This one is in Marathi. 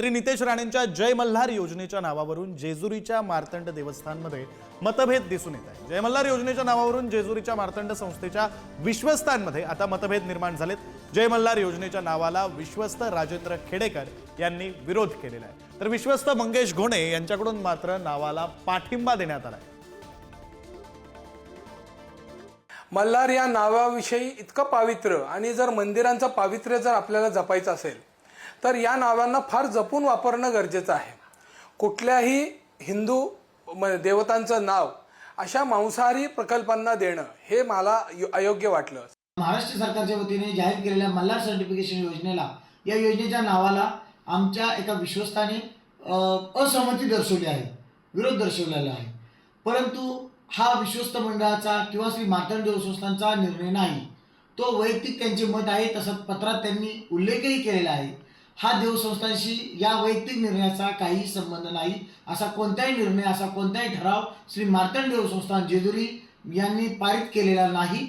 मंत्री नितेश राणेंच्या जय मल्हार योजनेच्या नावावरून जेजुरीच्या मार्तंड देवस्थानमध्ये मतभेद दिसून येत आहे जय मल्हार योजनेच्या नावावरून जेजुरीच्या मार्तंड संस्थेच्या विश्वस्तांमध्ये आता मतभेद निर्माण झालेत. जय मल्हार योजनेच्या नावाला विश्वस्त राजेंद्र खेडेकर यांनी विरोध केलेला आहे. तर विश्वस्त मंगेश घोणे यांच्याकडून मात्र नावाला पाठिंबा देण्यात आला आहे. मल्हार या नावाविषयी इतकं पावित्र्य आणि जर मंदिरांचं पावित्र्य जर आपल्याला जपायचं असेल तर या नावांना फार जपून वापरणं गरजेचं आहे. कुठल्याही हिंदू म्हणजे देवतांचं नाव अशा मांसाहारी प्रकल्पांना देणं हे मला अयोग्य वाटलं. महाराष्ट्र सरकारच्या वतीने जाहीर केलेल्या मल्हार सर्टिफिकेशन योजनेला या योजनेच्या नावाला आमच्या एका विश्वस्ताने असहमती दर्शवली आहे विरोध दर्शवलेला आहे. परंतु हा विश्वस्त मंडळाचा किंवा श्री मार्तंड देवस्थानचा निर्णय नाही. तो वैयक्तिक त्यांचे मत आहे तसंच पत्रात त्यांनी उल्लेखही केलेला आहे. हा देवसंस्थांशी या वैयक्तिक निर्णयाचा काही संबंध नाही. असा कोणताही निर्णय असा कोणताही ठराव श्री मार्तंड देवसंस्थान जेजुरी यांनी पारित केलेला नाही.